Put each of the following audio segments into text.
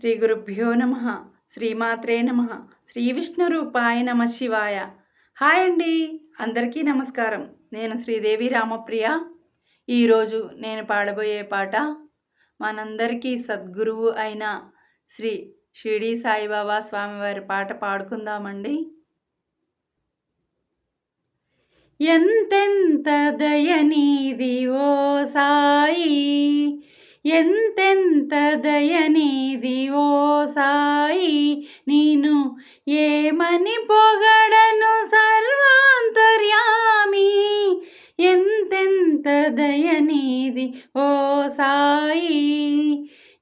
శ్రీ గురుభ్యో నమ శ్రీమాత్రే నమ శ్రీ విష్ణు రూపాయ నమ శివాయ. హాయ్ అండి అందరికీ నమస్కారం. నేను శ్రీదేవి రామప్రియ. ఈరోజు నేను పాడబోయే పాట మనందరికీ సద్గురువు అయిన శ్రీ షిరిడి సాయిబాబా స్వామివారి పాట పాడుకుందామండి. ఎంతెంత దయనీది ఓ సాయి ఎంతెంత దయనీది ఓ సాయి నేను ఏమని పొగడను సర్వాంతర్యామి? ఎంతెంత దయనీది ఓ సాయి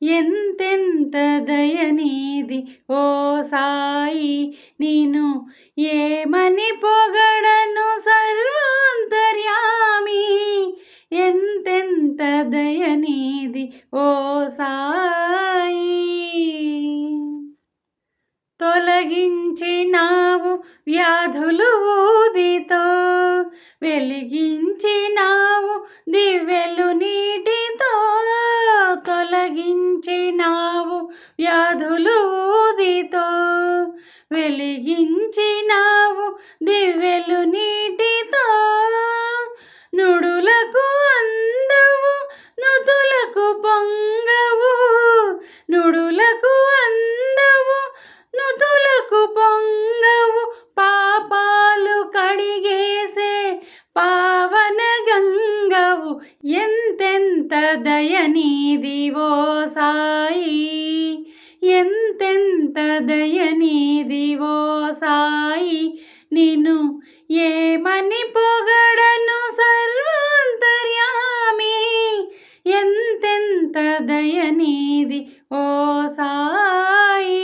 ఎంతెంత దయనీది ఓ సాయి నేను ఏమని పొగడను తొలగించినావు వ్యాధులు ఊదితో. వెలిగించినావు దివ్యలు నీటితో. తొలగించినావు వ్యాధులు ఊదితో. వెలిగించినావు దివ్యలు నీటితో. నుడులకు అందవు నుతులకు పొంగు. ఎంతెంత దయనీది సాయి నిను ఏమని పొగడను సర్వాంతర్యామి? ఎంతెంత దయనీది ఓ సాయి?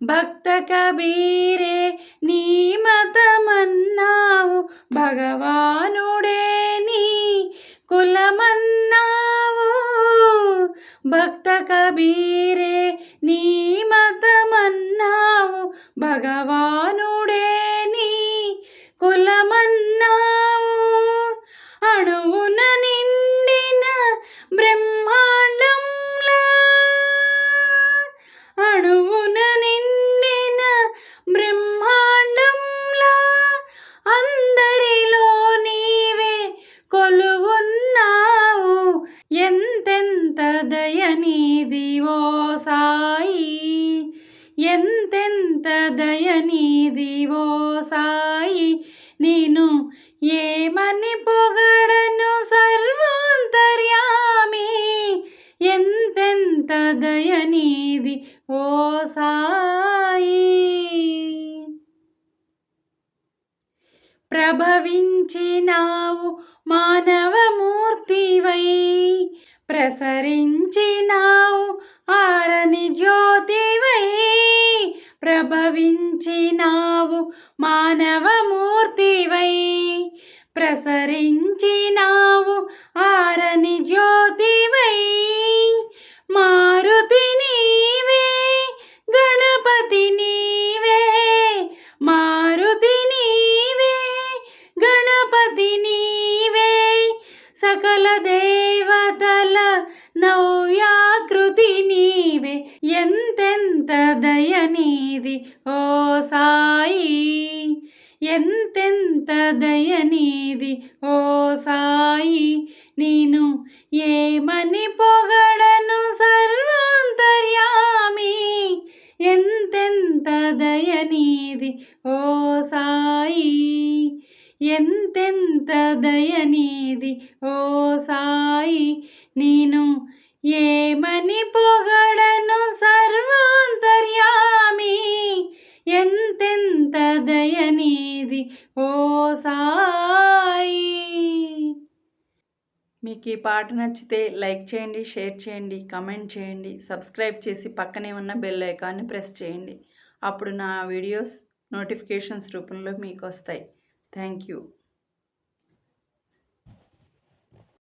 భక్త కబీరే నీ మతమన్నావు భగవానుడే నీ భక్త కబీరే నీ మతమన్నావు భగవానుడే. ఎంతెంత దయనీదివో ఓ సాయి నేను ఏమని పొగడను సర్వాంతర్యామి? ఎంతెంత దయనీది ఓ సాయి. ప్రభవించినావు మానవమూర్తివై ప్రసరించినావు ఆరని జ్యోతి ప్రభవించినావు మానవమూర్తివై. ప్రసరించినావు ఆరని జ్యోతివై. మారుతి నీవే గణపతి నీవే. మారుతి నీవే గణపతి నీవే. సకల నీది ఓ సాయి. ఎంతెంత దయనీది ఓ సాయి. నేను ఏమని పొగడను సర్వాంతర్యామి? ఎంతెంత దయనీది ఓ సాయి. ఎంతెంత దయనీది ఓ సాయి. నేను ఏమని మీకు ఈ పాట నచ్చితే లైక్ చేయండి షేర్ చేయండి కమెంట్ చేయండి సబ్స్క్రైబ్ చేసి పక్కనే ఉన్న బెల్ ఐకాన్ని ప్రెస్ చేయండి. అప్పుడు నా వీడియోస్ నోటిఫికేషన్స్ రూపంలో మీకు వస్తాయి. Thank you.